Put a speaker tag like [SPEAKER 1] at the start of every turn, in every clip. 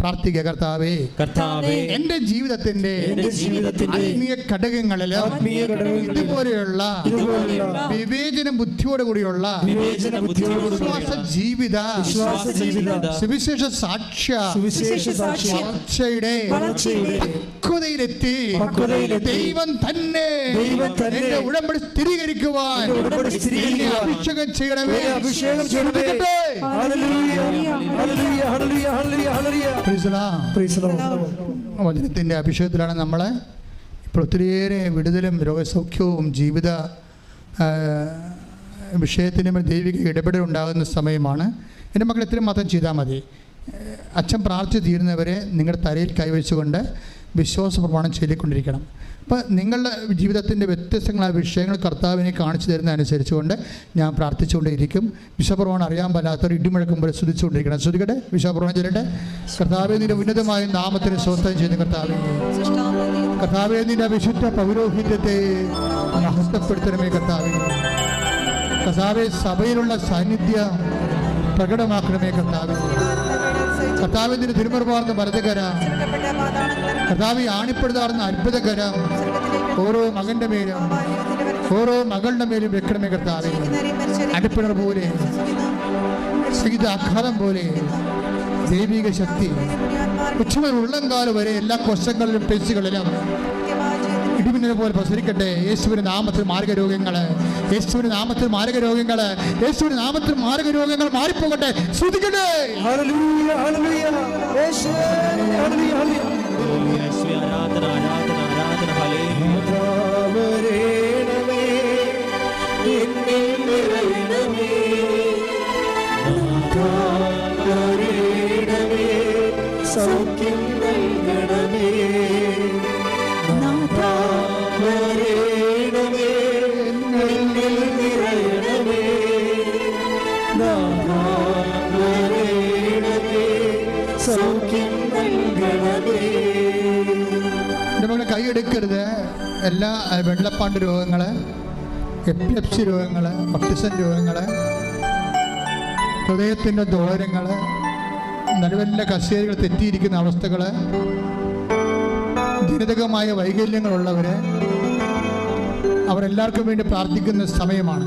[SPEAKER 1] പ്രാർത്ഥിക്കുക കർത്താവേ.
[SPEAKER 2] കർത്താവേ
[SPEAKER 1] എന്റെ ജീവിതത്തിന്റെ ആത്മീയ ഘടകങ്ങളിൽ ഇതുപോലെയുള്ള വിവേചന ബുദ്ധിയോട് കൂടിയുള്ള വിശ്വാസ ജീവിത സുവിശേഷ സാക്ഷ്യ വളർച്ചയുടെ പക്വതയിലെത്തി. ദൈവം തന്നെ.
[SPEAKER 2] ദൈവം തന്നെ.
[SPEAKER 1] എന്റെ ഉടമ്പടി സ്ഥിരീകരിക്കുവാൻ. അഭിഷേകം ചെയ്യണമേ.
[SPEAKER 2] വചനത്തിന്റെ അഭിഷേകം ചെയ്യണമേ.
[SPEAKER 1] അഭിഷേകത്തിലാണ് നമ്മളെ ഇപ്പോൾ ഒത്തിരിയേറെ വിടുതലും രോഗസൗഖ്യവും ജീവിത വിഷയത്തിനും ദൈവിക ഇടപെടൽ ഉണ്ടാകുന്ന സമയമാണ്. എന്റെ മക്കൾ ഇത്രയും മാത്രം ചെയ്താൽ മതി. അച്ഛൻ പ്രാർത്ഥിച്ച് തീരുന്നവരെ നിങ്ങളുടെ തലയിൽ കൈവച്ചുകൊണ്ട് വിശ്വാസ പ്രമാണം ചൊല്ലിക്കൊണ്ടിരിക്കണം അപ്പോൾ നിങ്ങളുടെ ജീവിതത്തിന്റെ വ്യത്യസ്തങ്ങളായ വിഷയങ്ങൾ കർത്താവിനെ കാണിച്ചു തരുന്നതനുസരിച്ചുകൊണ്ട് ഞാൻ പ്രാർത്ഥിച്ചുകൊണ്ടേയിരിക്കും. വിശ്വപ്രമാണം അറിയാൻ പറ്റാത്തവർ ഇടിമുഴക്കുമ്പോൾ സ്തുതിച്ചുകൊണ്ടിരിക്കണം. ശ്രദ്ധിക്കട്ടെ വിശ്വപ്രമാണം ചൊല്ലട്ടെ? കർത്താവെ നിന്റെ ഉന്നതമായ നാമത്തിന് സ്വസ്ഥം ചെയ്യുന്ന കർത്താവ്. കർത്താവെ നിന്റെ വിശുദ്ധ പൗരോഹിത്യത്തെ ഹസ്തപ്പെടുത്തണമേ കർത്താവ്. കർത്താവെ സഭയിലുള്ള സാന്നിധ്യം പ്രകടമാക്കണമേ കർത്താവെ. കർത്താവെ തിരുമറുപാർന്ന് ഭരതകര കർത്താവ് ആണിപ്പെടുത്താറുന്ന അത്ഭുതകര ഓരോ മകന്റെ മേലും ഓരോ മകളുടെ മേലും വെക്കണമേ കർത്താവെ. അടിപ്പിണർ പോലെ സംഗീത ആഘാതം പോലെ ദൈവിക ശക്തി. ഉച്ചമുതൽ ഉള്ളംകാലം വരെ എല്ലാ കൊശങ്ങളിലും ടെസ്റ്റുകളിലും ഇടിമിന്നലെ പോലെ പ്രസരിക്കട്ടെ. യേശുവിന്റെ നാമത്തിൽ മാർഗരോഗങ്ങളെ രോഗങ്ങൾ യേശുവിന്റെ നാമത്തിൽ മാരക രോഗങ്ങൾ യേശുവിന്റെ നാമത്തിൽ മാരക രോഗങ്ങൾ മാറിപ്പോകട്ടെ. ശ്രദ്ധിക്കട്ടെ
[SPEAKER 2] ഹല്ലേലൂയ ഹല്ലേലൂയ യേശുവേ ഹല്ലേലൂയ ഹല്ലേലൂയ.
[SPEAKER 1] എല്ലാ വെള്ളപ്പാണ്ട് രോഗങ്ങൾ എപ്പിലെപ്സി രോഗങ്ങൾ ഒട്ടിസൻ രോഗങ്ങൾ ഹൃദയത്തിന്റെ ദോരങ്ങൾ നടുവല്ല കസേരകൾ തെറ്റിയിരിക്കുന്ന അവസ്ഥകൾ ജനിതകമായ വൈകല്യങ്ങളുള്ളവർ അവരെല്ലാവർക്കും വേണ്ടി പ്രാർത്ഥിക്കുന്ന സമയമാണ്.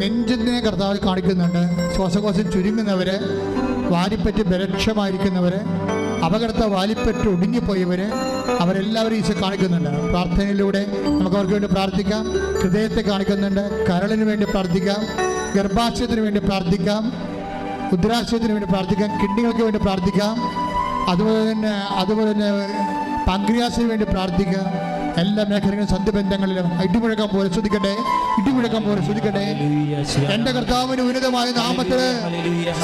[SPEAKER 1] നെഞ്ചിനെ കർത്താവ് കാണിക്കുന്നുണ്ട്. ശ്വാസകോശം ചുരുങ്ങുന്നവർ വാരിപ്പറ്റ് ബലക്ഷമായിരിക്കുന്നവർ അപകടത്തെ വാലിപ്പറ്റ് ഒടുങ്ങിപ്പോയവർ അവരെല്ലാവരും ഈശോ കാണിക്കുന്നുണ്ട്. പ്രാർത്ഥനയിലൂടെ നമുക്ക് അവർക്ക് വേണ്ടി പ്രാർത്ഥിക്കാം. ഹൃദയത്തെ കാണിക്കുന്നുണ്ട്. കരളിന് വേണ്ടി പ്രാർത്ഥിക്കാം. ഗർഭാശയത്തിന് വേണ്ടി പ്രാർത്ഥിക്കാം. ഉദ്രാശയത്തിന് വേണ്ടി പ്രാർത്ഥിക്കാം. കിഡ്നികൾക്ക് വേണ്ടി പ്രാർത്ഥിക്കാം. അതുപോലെ തന്നെ അതുപോലെ തന്നെ പങ്ക്രിയാസിന് വേണ്ടി പ്രാർത്ഥിക്കുക എല്ലാ മേഖലകളിലും സന്ധിബന്ധങ്ങളിലും അടിമുഴക്കം പോലെ ശ്രദ്ധിക്കട്ടെ. ഇടിമുഴക്കം പോലെ ശ്രദ്ധിക്കട്ടെ. എന്റെ കർത്താവിന് ഉന്നതമായ നാമത്തിൽ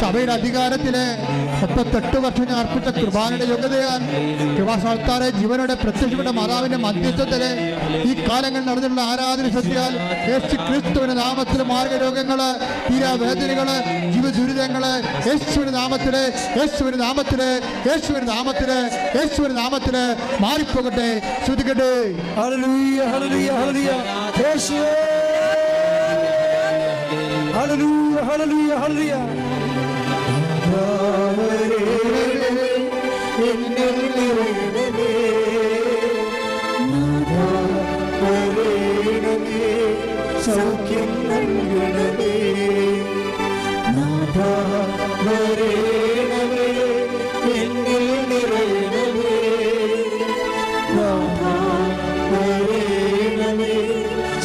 [SPEAKER 1] സഭയുടെ അധികാരത്തിൽ മുപ്പത്തെട്ട് വർഷം ഞാൻ അർപ്പിച്ച കൃപാനയുടെ യോഗ്യതയാൽ കൃപാസ്ഥാനത്താറെ ജീവനോടെ പ്രത്യക്ഷപ്പെട്ട മാതാവിന്റെ മധ്യസ്ഥത്തിൽ ഈ കാലങ്ങളിൽ നടന്നിട്ടുള്ള ആരാധന ശ്രദ്ധിയാൽ യേശു ക്രിസ്തുവിന്റെ നാമത്തിൽ മാർഗരോഗങ്ങൾ തീരാവേദനകൾ ജീവദുരിതങ്ങൾ യേശുവിന്റെ നാമത്തിൽ യേശുവിന്റെ നാമത്തിൽ യേശുവിന്റെ നാമത്തിൽ യേശുവിന്റെ നാമത്തിൽ മാറിപ്പോകട്ടെ. ശ്രദ്ധിക്കട്ടെ.
[SPEAKER 2] Hallelujah hallelujah. ഹല്ലേലൂയ. യേശുവേ. Hallelujah, hallelujah. വരേണമേ സൗഖ്യം നൽകണമേ നാഥാ വരേണമേ എന്നിൽ നിറയണമേ നാഥാ വരേണമേ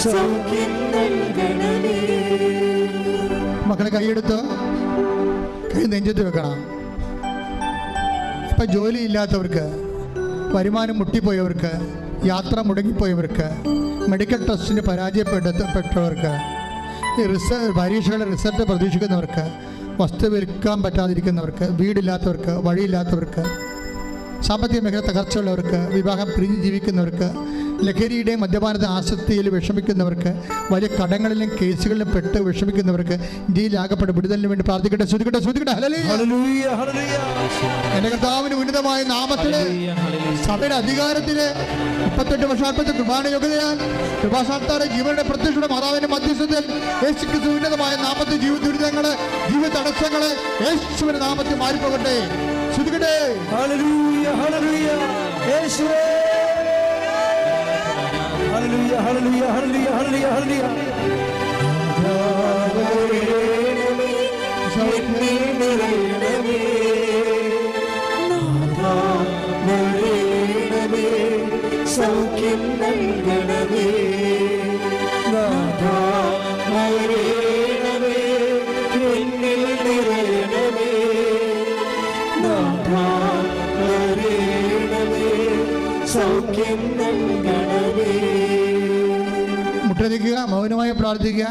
[SPEAKER 2] സൗഖ്യം നൽകണമേ
[SPEAKER 1] മക്കളെ കൈയെടുത്ത് കൈ നെഞ്ചത്ത് വെക്കണം. ഇപ്പം ജോലി ഇല്ലാത്തവർക്ക് വരുമാനം മുട്ടിപ്പോയവർക്ക് യാത്ര മുടങ്ങിപ്പോയവർക്ക് മെഡിക്കൽ ടെസ്റ്റിന് പരാജയപ്പെട്ടവർക്ക് റിസ പരീക്ഷകളുടെ റിസൾട്ട് പ്രതീക്ഷിക്കുന്നവർക്ക് വസ്തു വിൽക്കാൻ പറ്റാതിരിക്കുന്നവർക്ക് വീടില്ലാത്തവർക്ക് വഴിയില്ലാത്തവർക്ക് സാമ്പത്തിക മേഖല തകർച്ചയുള്ളവർക്ക് വിവാഹം പിരിഞ്ഞ് ജീവിക്കുന്നവർക്ക് ലഹരിയുടെയും മദ്യപാനത്തെ ആസക്തിയിൽ വിഷമിക്കുന്നവർക്ക് വലിയ കടങ്ങളിലും കേസുകളിലും പെട്ട് വിഷമിക്കുന്നവർക്ക് ഇന്ത്യയിലാകപ്പെട്ട് വിടുതലിന് വേണ്ടി പ്രാർത്ഥിക്കട്ടെ ശ്രുതിക്കട്ടെ ശ്രുതിക്കട്ടെ എന്റെ കർത്താവിന് ഉന്നതമായ നാമത്തിൽ സഭയുടെ അധികാരത്തിൽ മുപ്പത്തെട്ട് വർഷാൽപ്പത്തെ കുർബാന യോഗ്യതയാൽ കൃപാസാർത്താരെ ജീവനുടെ പ്രത്യക്ഷയുടെ മാതാവിന്റെ മധ്യസ്ഥത്തിൽ യേശുക്രിസ്തു ഉന്നതമായ നാമത്തിൽ ജീവ ദുരിതങ്ങൾ ജീവ തടസ്സങ്ങൾ യേശുവിന്റെ നാമത്തിൽ മാറിപ്പോകട്ടെ. ശ്രദ്ധിക്കട്ടെ
[SPEAKER 3] ഹല്ലേലൂയ ഹല്ലേലൂയ. യേശുവേ. Hallelujah hallelujah hallelujah hallelujah hallelujah
[SPEAKER 2] സൗഖ്യം നൽകണമേ സൗഖ്യം
[SPEAKER 1] മൗനമായി പ്രാർത്ഥിക്കുക.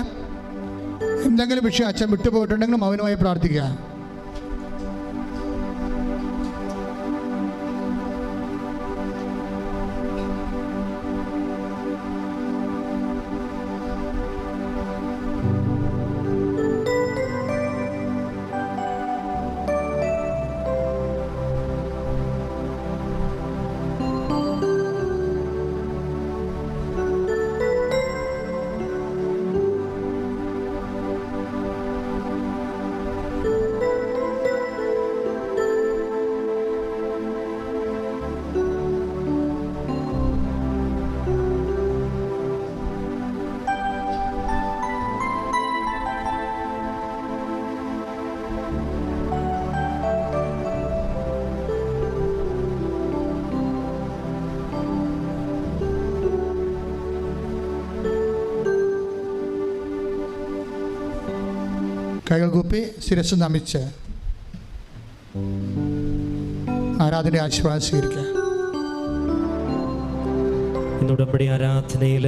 [SPEAKER 1] എന്തെങ്കിലും വിഷയം അച്ഛൻ വിട്ടുപോയിട്ടുണ്ടെങ്കിൽ മൗനമായി പ്രാർത്ഥിക്കുക. കൈകൾ കൂപ്പി ശിരസ് നമിച്ച് ആരാധന ആശീർവാദം സ്വീകരിക്കുക.
[SPEAKER 4] ഇന്ന് ആരാധനയിൽ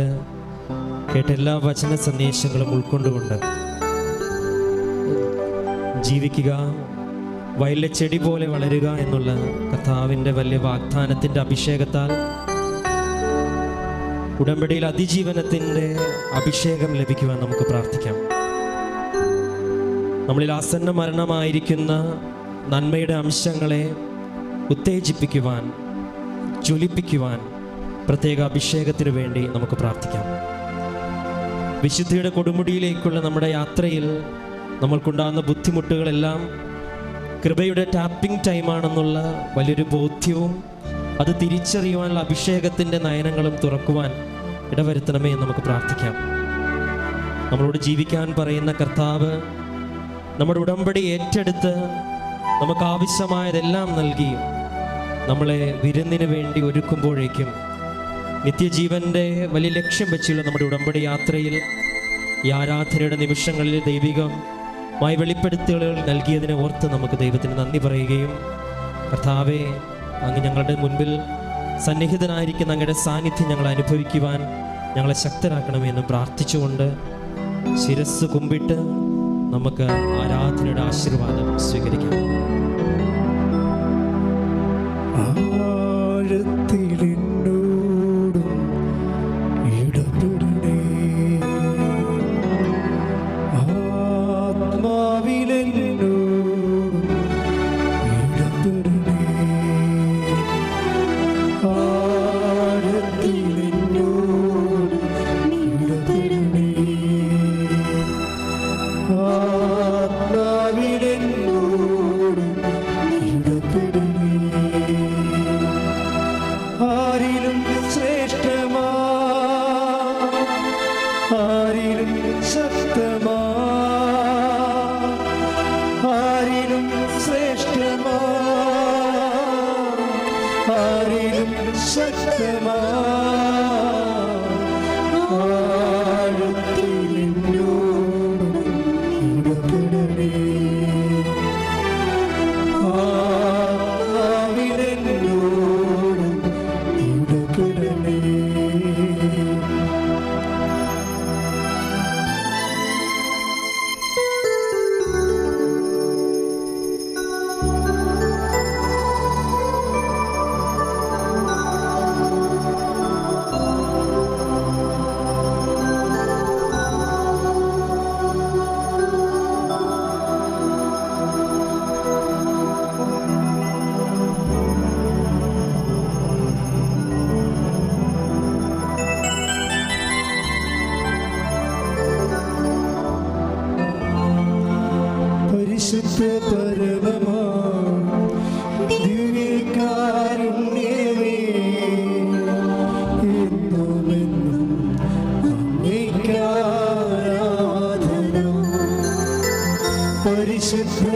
[SPEAKER 4] കേട്ട എല്ലാ വചന സന്ദേശങ്ങളും ഉൾക്കൊണ്ടുകൊണ്ട് ജീവിക്കുക വയലിലെ ചെടി പോലെ വളരുക എന്നുള്ള കഥാവിന്റെ വലിയ വാഗ്ദാനത്തിന്റെ അഭിഷേകത്താൽ ഉടമ്പടിയിൽ അതിജീവനത്തിന്റെ അഭിഷേകം ലഭിക്കുവാൻ നമുക്ക് പ്രാർത്ഥിക്കാം. നമ്മളിൽ ആസന്ന മരണമായിരിക്കുന്ന നന്മയുടെ അംശങ്ങളെ ഉത്തേജിപ്പിക്കുവാൻ ജ്വലിപ്പിക്കുവാൻ പ്രത്യേക അഭിഷേകത്തിന് വേണ്ടി നമുക്ക് പ്രാർത്ഥിക്കാം. വിശുദ്ധിയുടെ കൊടുമുടിയിലേക്കുള്ള നമ്മുടെ യാത്രയിൽ നമ്മൾക്കുണ്ടാകുന്ന ബുദ്ധിമുട്ടുകളെല്ലാം കൃപയുടെ ടാപ്പിംഗ് ടൈമാണെന്നുള്ള വലിയൊരു ബോധ്യവും അത് തിരിച്ചറിയുവാനുള്ള അഭിഷേകത്തിന്റെ നയനങ്ങളും തുറക്കുവാൻ ഇടവരുത്തണമേ നമുക്ക് പ്രാർത്ഥിക്കാം. നമ്മളോട് ജീവിക്കാൻ പറയുന്ന കർത്താവ് നമ്മുടെ ഉടമ്പടി ഏറ്റെടുത്ത് നമുക്ക് ആവശ്യമായതെല്ലാം നൽകി നമ്മളെ വിരുന്നിന് വേണ്ടി ഒരുക്കുമ്പോഴേക്കും നിത്യജീവന്റെ വലിയ ലക്ഷ്യം വെച്ചുള്ള നമ്മുടെ ഉടമ്പടി യാത്രയിൽ ഈ ആരാധനയുടെ നിമിഷങ്ങളിൽ ദൈവികമായി വെളിപ്പെടുത്തലുകൾ നൽകിയതിനെ ഓർത്ത് നമുക്ക് ദൈവത്തിന് നന്ദി പറയുകയും കർത്താവെ അങ്ങ് ഞങ്ങളുടെ മുൻപിൽ സന്നിഹിതനായിരിക്കുന്ന അങ്ങയുടെ സാന്നിധ്യം ഞങ്ങൾ അനുഭവിക്കുവാൻ ഞങ്ങളെ ശക്തരാക്കണമെന്ന് പ്രാർത്ഥിച്ചുകൊണ്ട് ശിരസ് കുമ്പിട്ട് നമുക്ക് ആരാധനയുടെ ആശീർവാദം സ്വീകരിക്കാം.
[SPEAKER 2] ആഴത്തിലെന്നോടും
[SPEAKER 5] should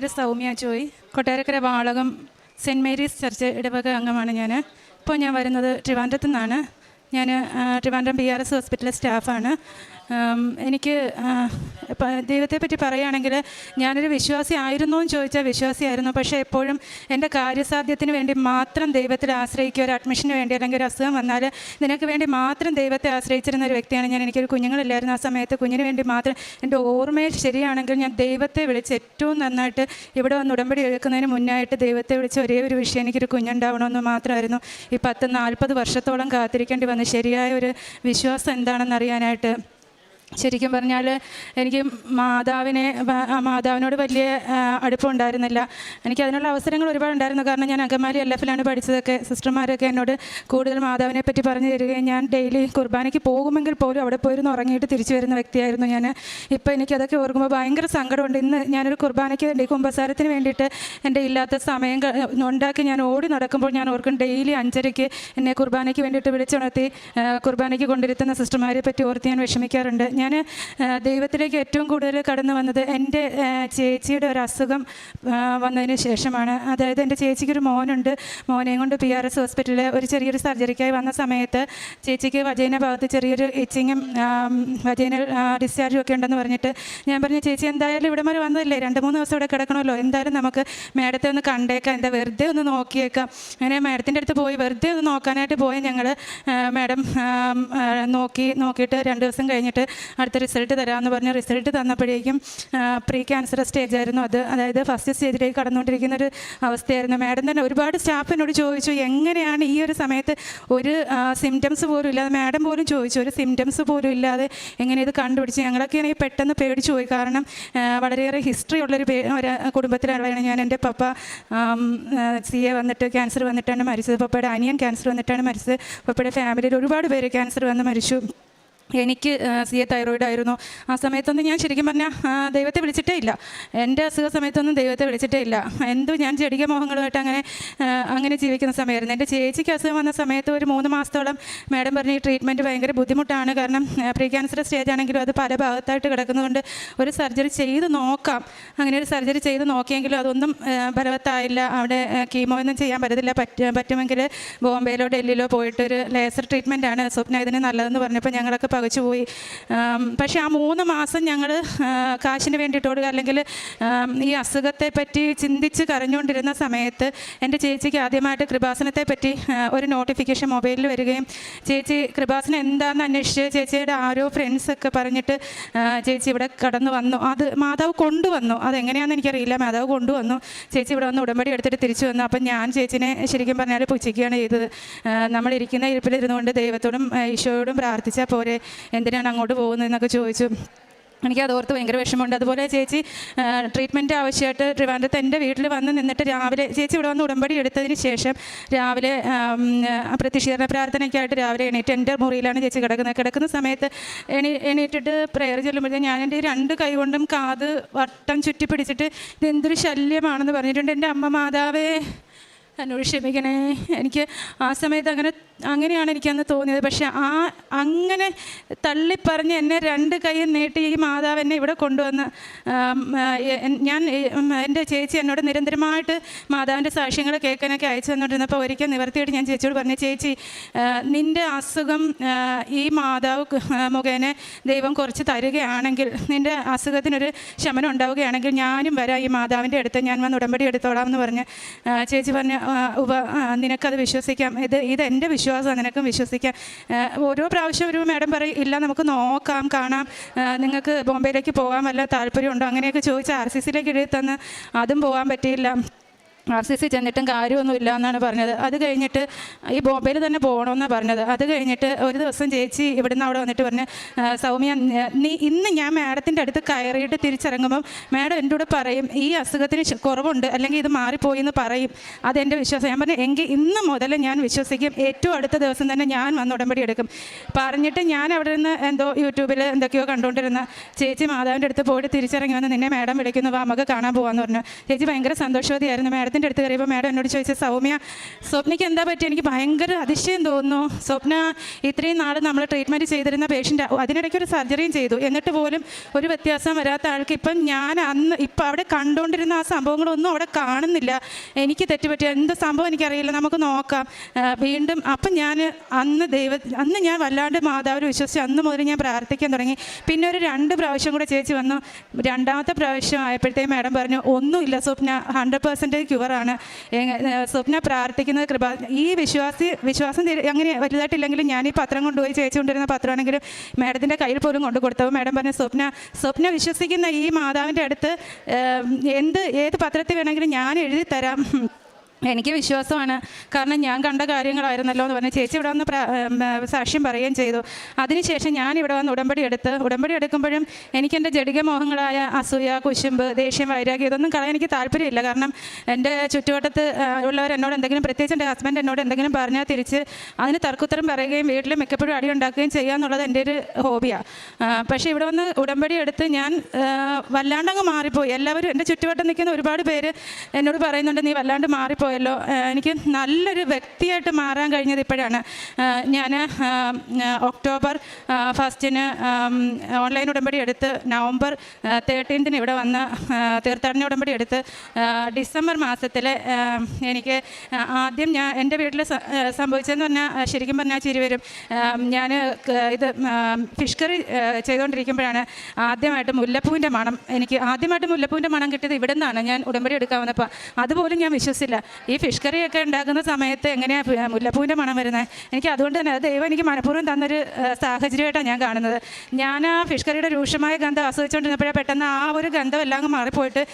[SPEAKER 5] പേര് Soumya Joy. Kottarakkara Valakam Saint Mary's Church ഇടവക അംഗമാണ് ഞാൻ ഇപ്പോൾ ഞാൻ വരുന്നത് ട്രിവാൻഡ്രത്തു നിന്നാണ്. ഞാൻ ട്രിവാൻഡ്രം ബി ആർ എസ് ഹോസ്പിറ്റലിലെ സ്റ്റാഫാണ്. എനിക്ക് ദൈവത്തെപ്പറ്റി പറയുകയാണെങ്കിൽ ഞാനൊരു വിശ്വാസി ആയിരുന്നു എന്ന് ചോദിച്ചാൽ വിശ്വാസിയായിരുന്നു പക്ഷേ എപ്പോഴും എന്റെ കാര്യസാധ്യത്തിന് വേണ്ടി മാത്രം ദൈവത്തിൽ ആശ്രയിക്കുക ഒരു അഡ്മിഷന് വേണ്ടി അല്ലെങ്കിൽ ഒരു അസുഖം വന്നാൽ നിനക്ക് വേണ്ടി മാത്രം ദൈവത്തെ ആശ്രയിച്ചിരുന്ന ഒരു വ്യക്തിയാണ് ഞാൻ. എനിക്കൊരു കുഞ്ഞുങ്ങളില്ലായിരുന്നു ആ സമയത്ത്. കുഞ്ഞിന് വേണ്ടി മാത്രം എന്റെ ഓർമ്മയിൽ ശരിയാണെങ്കിൽ ഞാൻ ദൈവത്തെ വിളിച്ച് ഏറ്റവും നന്നായിട്ട് ഇവിടെ വന്ന് ഉടമ്പടി എടുക്കുന്നതിന് മുന്നായിട്ട് ദൈവത്തെ വിളിച്ച് ഒരേ ഒരു വിഷയം എനിക്കൊരു കുഞ്ഞുണ്ടാവണമെന്ന് മാത്രമായിരുന്നു. ഈ പത്ത് നാൽപ്പത് വർഷത്തോളം കാത്തിരിക്കേണ്ടി വന്ന് ശരിയായ ഒരു വിശ്വാസം എന്താണെന്ന് അറിയാനായിട്ട് ശരിക്കും പറഞ്ഞാൽ എനിക്ക് മാതാവിനെ മാതാവിനോട് വലിയ അടുപ്പം അടുപ്പമുണ്ടായിരുന്നില്ല. എനിക്ക് അതിനുള്ള അവസരങ്ങൾ ഒരുപാട് ഉണ്ടായിരുന്നു. കാരണം ഞാൻ അങ്കമാലി എൽ എഫിലാണ് പഠിച്ചതൊക്കെ. സിസ്റ്റർമാരൊക്കെ എന്നോട് കൂടുതൽ മാതാവിനെ പറ്റി പറഞ്ഞു തരികയും ഞാൻ ഡെയിലി കുർബാനയ്ക്ക് പോകുമെങ്കിൽ പോലും അവിടെ പോയിരുന്ന് ഉറങ്ങിയിട്ട് തിരിച്ചു വരുന്ന വ്യക്തിയായിരുന്നു ഞാൻ. ഇപ്പോൾ എനിക്കതൊക്കെ ഓർക്കുമ്പോൾ ഭയങ്കര സങ്കടമുണ്ട്. ഇന്ന് ഞാനൊരു കുർബാനയ്ക്ക് വേണ്ടി കുമ്പസാരത്തിന് വേണ്ടിയിട്ട് എന്റെ ഇല്ലാത്ത സമയം ഉണ്ടാക്കി ഞാൻ ഓടി നടക്കുമ്പോൾ ഞാൻ ഓർക്കും ഡെയിലി അഞ്ചരയ്ക്ക് എന്നെ കുർബാനയ്ക്ക് വേണ്ടിയിട്ട് വിളിച്ചുണർത്തി കുർബാനയ്ക്ക് കൊണ്ടിരുത്തുന്ന സിസ്റ്റർമാരെ പറ്റി ഓർത്ത് ഞാൻ വിഷമിക്കാറുണ്ട്. ഞാൻ ദൈവത്തിലേക്ക് ഏറ്റവും കൂടുതൽ കടന്നു വന്നത് എന്റെ ചേച്ചിയുടെ ഒരു അസുഖം വന്നതിന് ശേഷമാണ്. അതായത് എന്റെ ചേച്ചിക്ക് ഒരു മോനുണ്ട്. മോനെയും കൊണ്ട് പി ആർ എസ് ഹോസ്പിറ്റലിൽ ഒരു ചെറിയൊരു സർജറിക്കായി വന്ന സമയത്ത് ചേച്ചിക്ക് വജൈന ഭാഗത്ത് ചെറിയൊരു ഇച്ചിങ്ങും വജൈനൽ ഡിസ്ചാർജും ഒക്കെ ഉണ്ടെന്ന് പറഞ്ഞിട്ട് ഞാൻ പറഞ്ഞു ചേച്ചി എന്തായാലും ഇവിടെ വരെ വന്നതല്ലേ? രണ്ട് മൂന്ന് ദിവസം ഇവിടെ കിടക്കണമല്ലോ. എന്തായാലും നമുക്ക് മേഡത്തെ ഒന്ന് കണ്ടേക്കാം. എന്താ വെറുതെ ഒന്ന് നോക്കിയേക്കാം. അങ്ങനെ മേഡത്തിന്റെ അടുത്ത് പോയി. വെറുതെ ഒന്ന് നോക്കാനായിട്ട് പോയി ഞങ്ങൾ മേഡം നോക്കി നോക്കിയിട്ട് രണ്ട് ദിവസം കഴിഞ്ഞിട്ട് അടുത്ത റിസൾട്ട് തരാമെന്ന് പറഞ്ഞ് റിസൾട്ട് തന്നപ്പോഴേക്കും പ്രീ ക്യാൻസർ സ്റ്റേജ് ആയിരുന്നു. അത് അതായത് ഫസ്റ്റ് സ്റ്റേജിലേക്ക് കടന്നുകൊണ്ടിരിക്കുന്ന ഒരു അവസ്ഥയായിരുന്നു. മാഡം തന്നെ ഒരുപാട് സ്റ്റാഫിനോട് ചോദിച്ചു എങ്ങനെയാണ് ഈ ഒരു സമയത്ത് ഒരു സിംറ്റംസ് പോലും ഇല്ലാതെ? മാഡം പോലും ചോദിച്ചു ഒരു സിംറ്റംസ് പോലും ഇല്ലാതെ എങ്ങനെ ഇത് കണ്ടുപിടിച്ച്? ഞങ്ങളൊക്കെ ആണെങ്കിൽ പെട്ടെന്ന് പേടിച്ചു പോയി. കാരണം വളരെയേറെ ഹിസ്റ്ററി ഉള്ളൊരു ഒരു കുടുംബത്തിലാണ് ഞാൻ. എന്റെ പപ്പ സി എ വന്നിട്ട് ക്യാൻസർ വന്നിട്ടാണ് മരിച്ചത്. പപ്പയുടെ അനിയൻ ക്യാൻസർ വന്നിട്ടാണ് മരിച്ചത്. പപ്പയുടെ ഫാമിലിയിൽ ഒരുപാട് പേര് ക്യാൻസർ വന്ന് മരിച്ചു. എനിക്ക് സി എ തൈറോയിഡ് ആയിരുന്നു. ആ സമയത്തൊന്നും ഞാൻ ശരിക്കും പറഞ്ഞാൽ ദൈവത്തെ വിളിച്ചിട്ടേ ഇല്ല. എന്റെ അസുഖ സമയത്തൊന്നും ദൈവത്തെ വിളിച്ചിട്ടേ ഇല്ല. എന്തോ ഞാൻ ചെടിക മോഹങ്ങളുമായിട്ട് അങ്ങനെ അങ്ങനെ ജീവിക്കുന്ന സമയമായിരുന്നു. എന്റെ ചേച്ചിക്ക് അസുഖം വന്ന സമയത്ത് ഒരു മൂന്ന് മാസത്തോളം മാഡം പറഞ്ഞ ഈ ട്രീറ്റ്മെന്റ് ഭയങ്കര ബുദ്ധിമുട്ടാണ്. കാരണം പ്രീ ക്യാൻസർ സ്റ്റേജ് ആണെങ്കിലും അത് പല ഭാഗത്തായിട്ട് കിടക്കുന്നതുകൊണ്ട് ഒരു സർജറി ചെയ്ത് നോക്കാം. അങ്ങനെ ഒരു സർജറി ചെയ്ത് നോക്കിയെങ്കിലും അതൊന്നും ഫലവത്തായില്ല. അവിടെ കീമോ ഒന്നും ചെയ്യാൻ പറ്റത്തില്ല. പറ്റ പറ്റുമെങ്കിൽ ബോംബെയിലോ ഡൽഹിയിലോ പോയിട്ട് ഒരു ലേസർ ട്രീറ്റ്മെന്റാണ് സ്വപ്ന ഇതിന് നല്ലതെന്ന് പറഞ്ഞപ്പോൾ ഞങ്ങളൊക്കെ പകച്ചുപോയി പക്ഷേ ആ മൂന്ന് മാസം ഞങ്ങൾ കാശിന് വേണ്ടിയിട്ടോടുക അല്ലെങ്കിൽ ഈ അസുഖത്തെ പറ്റി ചിന്തിച്ച് കരഞ്ഞുകൊണ്ടിരുന്ന സമയത്ത് എന്റെ ചേച്ചിക്ക് ആദ്യമായിട്ട് കൃപാസനത്തെ പറ്റി ഒരു നോട്ടിഫിക്കേഷൻ മൊബൈലിൽ വരികയും ചേച്ചി കൃപാസനം എന്താണെന്ന് അന്വേഷിച്ച് ചേച്ചിയുടെ ആരോ ഫ്രണ്ട്സൊക്കെ പറഞ്ഞിട്ട് ചേച്ചി ഇവിടെ കടന്നു വന്നു. അത് മാതാവ് കൊണ്ടുവന്നു. അതെങ്ങനെയാണെന്ന് എനിക്കറിയില്ല. മാതാവ് കൊണ്ടുവന്നു. ചേച്ചി ഇവിടെ വന്ന് ഉടമ്പടി എടുത്തിട്ട് തിരിച്ചു വന്നു. അപ്പം ഞാൻ ചേച്ചിനെ ശരിക്കും പറഞ്ഞാൽ പുച്ഛിക്കുകയാണ് ചെയ്തത്. നമ്മളിരിക്കുന്ന ഇരിപ്പിലിരുന്നുകൊണ്ട് ദൈവത്തോടും ഈശോയോടും പ്രാർത്ഥിച്ചാൽ പോരെ. എന്തിനാണ് അങ്ങോട്ട് പോകുന്നത് എന്നൊക്കെ ചോദിച്ചു. എനിക്ക് ഓർത്ത് ഭയങ്കര വിഷമമുണ്ട്. അതുപോലെ ചേച്ചി ട്രീറ്റ്മെന്റ് ആവശ്യമായിട്ട് ട്രിവാൻഡ്രത്ത് എന്റെ വീട്ടിൽ വന്ന് നിന്നിട്ട് രാവിലെ ചേച്ചി ഇവിടെ വന്ന് ഉടമ്പടി എടുത്തതിന് ശേഷം രാവിലെ പ്രതിഷേധ പ്രാർത്ഥനയ്ക്കായിട്ട് രാവിലെ എണീറ്റ് എന്റെ മുറിയിലാണ് ചേച്ചി കിടക്കുന്നത്. കിടക്കുന്ന സമയത്ത് എണീ എണീറ്റിട്ട് പ്രെയർ ചൊല്ലുമ്പോഴത്തേക്കും ഞാൻ എന്റെ രണ്ട് കൈ കൊണ്ടും കാത് വട്ടം ചുറ്റി പിടിച്ചിട്ട് ഇതെന്തൊരു ശല്യമാണെന്ന് പറഞ്ഞിട്ടുണ്ട് എന്റെ അമ്മ മാതാവേ. എന്നോട് ക്ഷമിക്കണേ. എനിക്ക് ആ സമയത്ത് അങ്ങനെ അങ്ങനെയാണ് എനിക്കന്ന് തോന്നിയത്. പക്ഷെ ആ അങ്ങനെ തള്ളിപ്പറഞ്ഞ് എന്നെ രണ്ട് കൈ നീട്ടി ഈ മാതാവ് എന്നെ ഇവിടെ കൊണ്ടുവന്ന് ഞാൻ എന്റെ ചേച്ചി എന്നോട് നിരന്തരമായിട്ട് മാതാവിന്റെ സാക്ഷ്യങ്ങൾ കേൾക്കാനൊക്കെ അയച്ചു തന്നോണ്ടിരുന്നപ്പോൾ ഒരിക്കൽ നിവർത്തിയായിട്ട് ഞാൻ ചേച്ചിയോട് പറഞ്ഞു ചേച്ചി നിന്റെ അസുഖം ഈ മാതാവ് മുഖേന ദൈവം കുറച്ച് തരികയാണെങ്കിൽ നിന്റെ അസുഖത്തിനൊരു ശമനം ഉണ്ടാവുകയാണെങ്കിൽ ഞാനും വരാം. ഈ മാതാവിന്റെ അടുത്ത് ഞാൻ വന്ന് ഉടമ്പടി എടുത്തോളാം എന്ന് പറഞ്ഞ് ചേച്ചി പറഞ്ഞു "ആ, ഉവ്വ നിനക്കത് വിശ്വസിക്കാം. ഇത് ഇത് എന്റെ വിശ്വാസമാണ് നിനക്കും വിശ്വസിക്കാം. ഓരോ പ്രാവശ്യം ഒരു മാഡം പറയും ഇല്ല നമുക്ക് നോക്കാം കാണാം. നിങ്ങൾക്ക് ബോംബെയിലേക്ക് പോകാൻ വല്ല താല്പര്യമുണ്ടോ? അങ്ങനെയൊക്കെ ചോദിച്ച് ആർ സി സിയിലേക്ക് എഴുതി തന്ന് അതും പോകാൻ പറ്റിയില്ല. ആർ സി സി ചെന്നിട്ടും കാര്യമൊന്നുമില്ല എന്നാണ് പറഞ്ഞത്. അത് കഴിഞ്ഞിട്ട് ഈ ബോംബെയിൽ തന്നെ പോകണമെന്നാണ് പറഞ്ഞത്. അത് കഴിഞ്ഞിട്ട് ഒരു ദിവസം ചേച്ചി ഇവിടുന്ന് അവിടെ വന്നിട്ട് പറഞ്ഞ് സൗമ്യ നീ ഇന്ന് ഞാൻ മാഡത്തിന്റെ അടുത്ത് കയറിയിട്ട് തിരിച്ചിറങ്ങുമ്പം മാഡം എന്റെ കൂടെ പറയും ഈ അസുഖത്തിന് കുറവുണ്ട് അല്ലെങ്കിൽ ഇത് മാറിപ്പോയി എന്ന് പറയും. അതെന്റെ വിശ്വാസം. ഞാൻ പറഞ്ഞു എങ്കിൽ ഇന്ന് മുതൽ ഞാൻ വിശ്വസിക്കും. ഏറ്റവും അടുത്ത ദിവസം തന്നെ ഞാൻ വന്ന് ഉടമ്പടി എടുക്കും. പറഞ്ഞിട്ട് ഞാൻ അവിടെ നിന്ന് എന്തോ യൂട്യൂബിൽ എന്തൊക്കെയോ കണ്ടുകൊണ്ടിരുന്ന ചേച്ചി മാതാവിന്റെ അടുത്ത് പോയിട്ട് തിരിച്ചിറങ്ങി വന്ന് നിന്നെ മാഡം വിളിക്കുന്നു വാ നമുക്ക് കാണാൻ പോകാമെന്ന് പറഞ്ഞു. ചേച്ചി ഭയങ്കര സന്തോഷവതിയായിരുന്നു മാഡം മാഡത്തിന്റെ അടുത്ത് കയറിയപ്പോൾ മാഡം എന്നോട് ചോദിച്ചത് സൗമ്യ സ്വപ്നയ്ക്ക് എന്താ പറ്റി? എനിക്ക് ഭയങ്കര അതിശയം തോന്നുന്നു. സ്വപ്ന ഇത്രയും നാൾ നമ്മൾ ട്രീറ്റ്മെന്റ് ചെയ്തിരുന്ന പേഷ്യന്റ് അതിനിടയ്ക്ക് ഒരു സർജറിയും ചെയ്തു. എന്നിട്ട് പോലും ഒരു വ്യത്യാസം വരാത്ത ആൾക്ക് ഇപ്പം ഞാൻ അന്ന് ഇപ്പം അവിടെ കണ്ടുകൊണ്ടിരുന്ന ആ സംഭവങ്ങളൊന്നും അവിടെ കാണുന്നില്ല. എനിക്ക് തെറ്റുപറ്റി എന്ത് സംഭവം എനിക്കറിയില്ല. നമുക്ക് നോക്കാം. വീണ്ടും അപ്പം ഞാൻ അന്ന് ദൈവ അന്ന് ഞാൻ വല്ലാണ്ട് മാതാവിനെ വിശ്വസിച്ച് അന്ന് മുതൽ ഞാൻ പ്രാർത്ഥിക്കാൻ തുടങ്ങി. പിന്നെ ഒരു രണ്ട് പ്രാവശ്യം കൂടെ ചേച്ചി വന്നു. രണ്ടാമത്തെ പ്രാവശ്യം ആയപ്പോഴത്തേക്കും മാഡം പറഞ്ഞു ഒന്നുമില്ല സ്വപ്ന ഹൺഡ്രഡ് പെർസെന്റേജ് ക്യുവറാണ് സ്വപ്ന പ്രാർത്ഥിക്കുന്നത് കൃപ ഈ വിശ്വാസി വിശ്വാസം അങ്ങനെ വലുതായിട്ടില്ലെങ്കിലും ഞാൻ ഈ പത്രം കൊണ്ടുപോയി ചേച്ചുകൊണ്ടിരുന്ന പത്രമാണെങ്കിലും മാഡത്തിന്റെ കയ്യിൽ പോലും കൊണ്ടു കൊടുത്തപ്പോൾ മാഡം പറഞ്ഞ സ്വപ്ന സ്വപ്ന വിശ്വസിക്കുന്ന ഈ മാതാവിന്റെ അടുത്ത് എന്ത് ഏത് പത്രത്തിൽ വേണമെങ്കിലും ഞാൻ എഴുതി തരാം എനിക്ക് വിശ്വാസമാണ്. കാരണം ഞാൻ കണ്ട കാര്യങ്ങളായിരുന്നല്ലോ എന്ന് പറഞ്ഞ് ചേച്ചി ഇവിടെ വന്ന് സാക്ഷ്യം പറയുകയും ചെയ്തു. അതിനുശേഷം ഞാൻ ഇവിടെ വന്ന് ഉടമ്പടി എടുത്ത് ഉടമ്പടി എടുക്കുമ്പോഴും എനിക്ക് എന്റെ ജടിക മോഹങ്ങളായ അസൂയ കുശുമ്പ് ദേഷ്യം വൈരാഗ്യം ഇതൊന്നും കളയാൻ എനിക്ക് താല്പര്യമില്ല. കാരണം എന്റെ ചുറ്റുവട്ടത്ത് ഉള്ളവർ എന്നോട് എന്തെങ്കിലും പ്രത്യേകിച്ച് എന്റെ ഹസ്ബൻഡ് എന്നോട് എന്തെങ്കിലും പറഞ്ഞാൽ തിരിച്ച് അതിന് തർക്കുത്തരം പറയുകയും വീട്ടിൽ മിക്കപ്പോഴും അടി ഉണ്ടാക്കുകയും ചെയ്യുക എന്നുള്ളത് എന്റെ ഒരു ഹോബിയാണ് പക്ഷേ ഇവിടെ വന്ന് ഉടമ്പടി എടുത്ത് ഞാൻ വല്ലാണ്ടങ്ങ് മാറിപ്പോയി. എല്ലാവരും എന്റെ ചുറ്റുവട്ടം നിൽക്കുന്ന ഒരുപാട് പേര് എന്നോട് പറയുന്നുണ്ട് നീ വല്ലാണ്ട് മാറിപ്പോയല്ലോ ആ, എനിക്ക് നല്ലൊരു വ്യക്തിയായിട്ട് മാറാൻ കഴിഞ്ഞത് ഇപ്പോഴാണ്. ഞാൻ ഒക്ടോബർ ഫസ്റ്റിന് ഓൺലൈൻ ഉടമ്പടി എടുത്ത് നവംബർ തേർട്ടീൻത്തിന് ഇവിടെ വന്ന് തീർത്ഥാടന ഉടമ്പടി എടുത്ത് ഡിസംബർ മാസത്തിൽ എനിക്ക് ആദ്യം ഞാൻ എന്റെ വീട്ടിൽ സംഭവിച്ചതെന്ന് പറഞ്ഞാൽ ശരിക്കും പറഞ്ഞാൽ ചിരി വരും. ഞാൻ ഇത് ഫിഷ് കറി ചെയ്തുകൊണ്ടിരിക്കുമ്പോഴാണ് ആദ്യമായിട്ട് മുല്ലപ്പൂവിന്റെ മണം എനിക്ക് ആദ്യമായിട്ട് മുല്ലപ്പൂവിന്റെ മണം കിട്ടിയത് ഇവിടെ നിന്നാണ് ഞാൻ ഉടമ്പടി എടുക്കാൻ വന്നപ്പോൾ അതുപോലും ഞാൻ വിശ്വസിച്ചില്ല. ഈ ഫിഷ് കറിയൊക്കെ ഉണ്ടാക്കുന്ന സമയത്ത് എങ്ങനെയാണ് മുല്ലപ്പൂവിന്റെ മണം വരുന്നത്? എനിക്ക് അതുകൊണ്ട് തന്നെ ദൈവം എനിക്ക് മനഃപൂർവം തന്നൊരു സാഹചര്യമായിട്ടാണ് ഞാൻ കാണുന്നത്. ഞാൻ ആ ഫിഷ് കറിയുടെ രൂക്ഷമായ ഗന്ധം ആസ്വദിച്ചുകൊണ്ടിരുന്നപ്പോഴേ പെട്ടെന്ന് ആ ഒരു ഗന്ധം എല്ലാം മാറിപ്പോയിട്ട്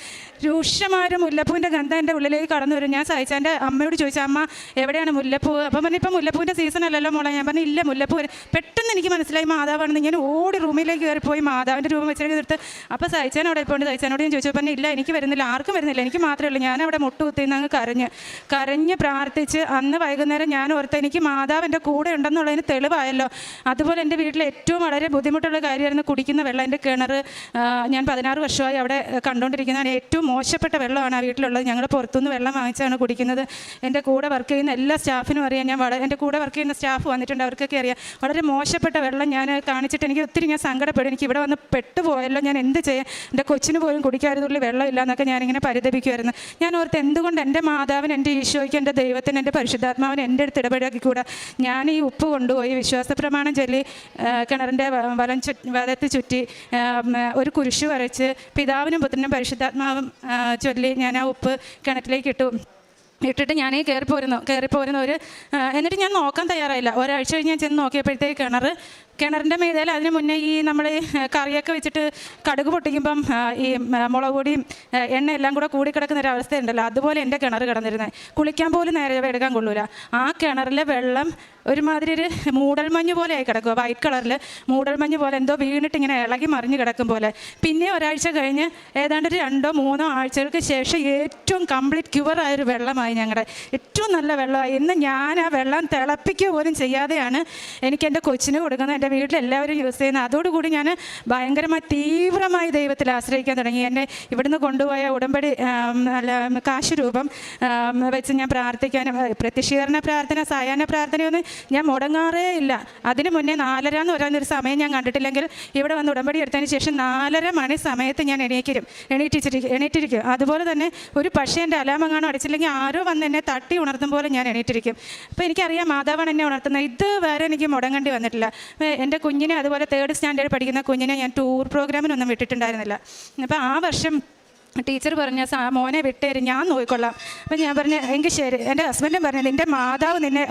[SPEAKER 5] രൂക്ഷമായ ഒരു മുല്ലപ്പൂവിന്റെ ഗന്ധം എന്റെ ഉള്ളിലേക്ക് കടന്നു വരും. ഞാൻ സഹിച്ചാന്റെ അമ്മയോട് ചോദിച്ചു അമ്മ എവിടെയാണ് മുല്ലപ്പൂ? അപ്പം പറഞ്ഞു ഇപ്പം മുല്ലപ്പൂവിന്റെ സീസൺ അല്ലല്ലോ മോളെ. ഞാൻ പറഞ്ഞു ഇല്ല മുല്ലപ്പൂ വരും." പെട്ടെന്ന് എനിക്ക് മനസ്സിലായി മാതാവാണെന്ന്. ഞാൻ ഓടി റൂമിലേക്ക് കയറിപ്പോയി മാതാവിന്റെ രൂപം വെച്ചിട്ട് എടുത്ത് അപ്പോൾ സഹിച്ചാൻ അവിടെ ഇപ്പോൾ സഹിച്ചാനോട് ഞാൻ ചോദിച്ചു പറഞ്ഞു ഇല്ല എനിക്ക് വരുന്നില്ല ആർക്കും വരുന്നില്ല എനിക്ക് മാത്രമേ ഉള്ളൂ. ഞാൻ അവിടെ മുട്ടുകുത്തിന്ന് അങ്ങ് കരഞ്ഞ്. കരഞ്ഞ് പ്രാർത്ഥിച്ച് അന്ന് വൈകുന്നേരം ഞാൻ ഓർത്ത് എനിക്ക് മാതാവ് എന്റെ കൂടെ ഉണ്ടെന്നുള്ളതിന് തെളിവായല്ലോ. അതുപോലെ എന്റെ വീട്ടിൽ ഏറ്റവും വളരെ ബുദ്ധിമുട്ടുള്ള കാര്യമായിരുന്നു കുടിക്കുന്ന വെള്ളം. എന്റെ കിണർ ഞാൻ പതിനാറ് വർഷമായി അവിടെ കണ്ടുകൊണ്ടിരിക്കുന്നതാണ് ഏറ്റവും മോശപ്പെട്ട വെള്ളമാണ് ആ വീട്ടിലുള്ളത്. ഞങ്ങൾ പുറത്തുനിന്ന് വെള്ളം വാങ്ങിച്ചാണ് കുടിക്കുന്നത്. എന്റെ കൂടെ വർക്ക് ചെയ്യുന്ന എല്ലാ സ്റ്റാഫിനും അറിയാം. ഞാൻ വളരെ എന്റെ കൂടെ വർക്ക് ചെയ്യുന്ന സ്റ്റാഫ് വന്നിട്ടുണ്ട്. അവർക്കൊക്കെ അറിയാം. വളരെ മോശപ്പെട്ട വെള്ളം ഞാൻ കാണിച്ചിട്ട് എനിക്ക് ഒത്തിരി ഞാൻ സങ്കടപ്പെടും എനിക്ക് ഇവിടെ വന്ന് പെട്ടുപോയല്ലോ. ഞാൻ എന്ത് ചെയ്യാം? എന്റെ കൊച്ചിന് പോലും കുടിക്കാറുള്ള വെള്ളം ഇല്ല എന്നൊക്കെ ഞാനിങ്ങനെ പരിതപിക്കുമായിരുന്നു ഞാൻ ഓർത്ത് എന്തുകൊണ്ട് എന്റെ എന്റെ ഈശോയ്ക്ക് എന്റെ ദൈവത്തിന് എന്റെ പരിശുദ്ധാത്മാവിന് എന്റെ അടുത്ത് ഇടപെടാക്കിക്കൂടാ ഞാൻ ഈ ഉപ്പ് കൊണ്ടുപോയി വിശ്വാസ പ്രമാണം ചൊല്ലി കിണറിന്റെ വലം ചു വലത്ത് ചുറ്റി ഒരു കുരിശ് വരച്ച് പിതാവിനും പുത്രനും പരിശുദ്ധാത്മാവും ചൊല്ലി ഞാൻ ആ ഉപ്പ് കിണറ്റിലേക്ക് ഇട്ടു. ഇട്ടിട്ട് ഈ കയറിപ്പോരുന്നു. കയറിപ്പോരുന്ന ഒരു എന്നിട്ട് ഞാൻ നോക്കാൻ തയ്യാറായില്ല. ഒരാഴ്ച കഴിഞ്ഞ് ഞാൻ ചെന്ന് നോക്കിയപ്പോഴത്തേക്ക് കിണർ കിണറിന്റെ മേതയിൽ അതിന് മുന്നേ ഈ നമ്മൾ കറിയൊക്കെ വെച്ചിട്ട് കടുക് പൊട്ടിക്കുമ്പം ഈ മുളക് പൊടിയും എണ്ണ എല്ലാം കൂടെ കൂടിക്കിടക്കുന്ന ഒരു അവസ്ഥയുണ്ടല്ലോ. അതുപോലെ എന്റെ കിണർ കിടന്നിരുന്നത് കുളിക്കാൻ പോലും നേരെ എടുക്കാൻ കൊള്ളൂല. ആ കിണറിലെ വെള്ളം ഒരുമാതിരി ഒരു മൂടൽമഞ്ഞ് പോലെ ആയി കിടക്കുക വൈറ്റ് കളറിൽ മൂടൽമഞ്ഞ് പോലെ എന്തോ വീണിട്ട് ഇങ്ങനെ ഇളകി മറിഞ്ഞ് കിടക്കും പോലെ. പിന്നെ ഒരാഴ്ച കഴിഞ്ഞ് ഏതാണ്ട് ഒരു രണ്ടോ മൂന്നോ ആഴ്ചകൾക്ക് ശേഷം ഏറ്റവും കംപ്ലീറ്റ് ക്യുവറായൊരു വെള്ളമായി ഞങ്ങളുടെ ഏറ്റവും നല്ല വെള്ളമായി. ഇന്ന് ഞാൻ ആ വെള്ളം തിളപ്പിക്കുക പോലും ചെയ്യാതെയാണ് എനിക്ക് എന്റെ കൊച്ചിന് കൊടുക്കുന്നത്. എന്റെ വീട്ടിലെല്ലാവരും യൂസ് ചെയ്യുന്നത് അതോടുകൂടി ഞാൻ ഭയങ്കരമായി തീവ്രമായി ദൈവത്തിൽ ആശ്രയിക്കാൻ തുടങ്ങി. എന്നെ ഇവിടുന്ന് കൊണ്ടുപോയ ഉടമ്പടി അല്ല കാശ് രൂപം വെച്ച് ഞാൻ പ്രാർത്ഥിക്കാനും പ്രത്യക്ഷീകരണ പ്രാർത്ഥന സായാഹ്ന പ്രാർത്ഥനയൊന്നും ഞാൻ മുടങ്ങാറേ ഇല്ല. അതിന് മുന്നേ നാലര എന്ന് പറയുന്നൊരു സമയം ഞാൻ കണ്ടിട്ടില്ലെങ്കിൽ ഇവിടെ വന്ന് ഉടമ്പടി എടുത്തതിന് ശേഷം നാലര മണി സമയത്ത് ഞാൻ എണീക്കരും. എണീറ്റിച്ചിരിക്കും എണീറ്റിരിക്കും. അതുപോലെ തന്നെ ഒരു പക്ഷേ എന്റെ അലാമെങ്ങാനും അടിച്ചില്ലെങ്കിൽ ആരോ വന്ന് എന്നെ തട്ടി ഉണർത്തും പോലെ ഞാൻ എണീറ്റിരിക്കും. അപ്പോൾ എനിക്കറിയാം മാതാവാണ് എന്നെ ഉണർത്തുന്നത്. ഇതുവരെ എനിക്ക് മുടങ്ങേണ്ടി വന്നിട്ടില്ല. എന്റെ കുഞ്ഞിനെ അതുപോലെ തേർഡ് സ്റ്റാൻഡേർഡ് പഠിക്കുന്ന കുഞ്ഞിനെ ഞാൻ ടൂർ പ്രോഗ്രാമിനൊന്നും വിട്ടിട്ടുണ്ടായിരുന്നില്ല. അപ്പോൾ ആ വർഷം ടീച്ചർ പറഞ്ഞ മോനെ വിട്ടേര് ഞാൻ നോക്കിക്കൊള്ളാം അപ്പം ഞാൻ പറഞ്ഞു എങ്കിൽ ശരി. എന്റെ ഹസ്ബൻഡും പറഞ്ഞു നിന്റെ മാതാവ് നിന്നെ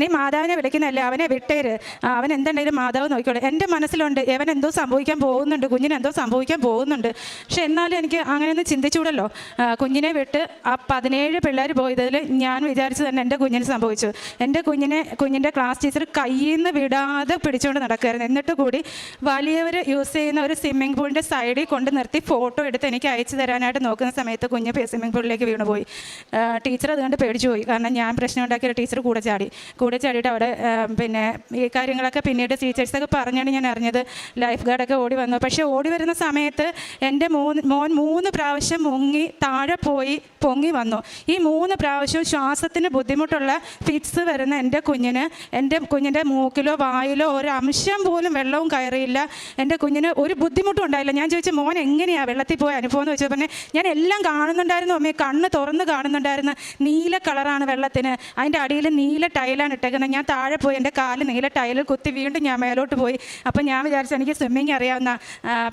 [SPEAKER 5] നീ മാതാവിനെ വിളിക്കുന്നതല്ലേ അവനെ വിട്ടേര്. അവൻ എന്തുണ്ടെങ്കിലും മാതാവ് നോക്കിക്കോളൂ എന്റെ മനസ്സിലുണ്ട് അവൻ എന്തോ സംഭവിക്കാൻ പോകുന്നുണ്ട് കുഞ്ഞിന് എന്തോ സംഭവിക്കാൻ പോകുന്നുണ്ട്. പക്ഷെ എന്നാലും എനിക്ക് അങ്ങനെയൊന്നും ചിന്തിച്ചൂടല്ലോ കുഞ്ഞിനെ വിട്ട് ആ പതിനേഴ് പിള്ളേർ പോയതിൽ ഞാൻ വിചാരിച്ചു തന്നെ എന്റെ കുഞ്ഞിന് സംഭവിച്ചു. എന്റെ കുഞ്ഞിനെ കുഞ്ഞിന്റെ ക്ലാസ് ടീച്ചർ കയ്യിൽ നിന്ന് വിടാതെ പിടിച്ചുകൊണ്ട് നടക്കുമായിരുന്നു എന്നിട്ട് കൂടി വലിയവർ യൂസ് ചെയ്യുന്ന ഒരു സ്വിമ്മിംഗ് പൂളിന്റെ സൈഡിൽ കൊണ്ട് നിർത്തി ഫോട്ടോ എടുത്ത് എനിക്ക് അയച്ചു തരാനായിട്ട് ചെയ്യാനായിട്ട് നോക്കുന്ന സമയത്ത് കുഞ്ഞ് സ്വിമ്മിംഗ് പൂളിലേക്ക് വീണുപോയി. പോയി ടീച്ചർ അതുകൊണ്ട് പേടിച്ചു പോയി. കാരണം ഞാൻ പ്രശ്നം ഉണ്ടാക്കിയ ടീച്ചർ കൂടെ ചാടി. കൂടെ ചാടിയിട്ട് അവിടെ പിന്നെ ഈ കാര്യങ്ങളൊക്കെ പിന്നീട് ടീച്ചേഴ്സൊക്കെ പറഞ്ഞാണ് ഞാൻ അറിഞ്ഞത്. ലൈഫ് ഗാർഡൊക്കെ ഓടി വന്നു. പക്ഷേ ഓടി വരുന്ന സമയത്ത് എന്റെ മൂന്ന് മോൻ മൂന്ന് പ്രാവശ്യം മുങ്ങി താഴെ പോയി പൊങ്ങി വന്നു. ഈ മൂന്ന് പ്രാവശ്യവും ശ്വാസത്തിന് ബുദ്ധിമുട്ടുള്ള ഫിറ്റ്സ് വരുന്ന എന്റെ കുഞ്ഞിന് എന്റെ കുഞ്ഞിന്റെ മൂക്കിലോ വായിലോ ഒരു അംശം പോലും വെള്ളവും കയറിയില്ല. എന്റെ കുഞ്ഞിന് ഒരു ബുദ്ധിമുട്ടും ഉണ്ടായില്ല. ഞാൻ ചോദിച്ചു മോൻ എങ്ങനെയാണ് വെള്ളത്തിൽ പോയ അനുഭവം? എന്ന് പറഞ്ഞാൽ ഞാൻ എല്ലാം കാണുന്നുണ്ടായിരുന്നു. അമ്മയെ കണ്ണ് തുറന്ന് കാണുന്നുണ്ടായിരുന്നു. നീല കളറാണ് വെള്ളത്തിന്. അതിന്റെ അടിയിൽ നീല ടൈലാണ് ഇട്ടേക്കുന്നത്. ഞാൻ താഴെ പോയി എന്റെ കാൽ നീല ടൈലിൽ കുത്തി വീണ്ടും ഞാൻ മേലോട്ട് പോയി. അപ്പം ഞാൻ വിചാരിച്ചു എനിക്ക് സ്വിമ്മിങ് അറിയാവുന്ന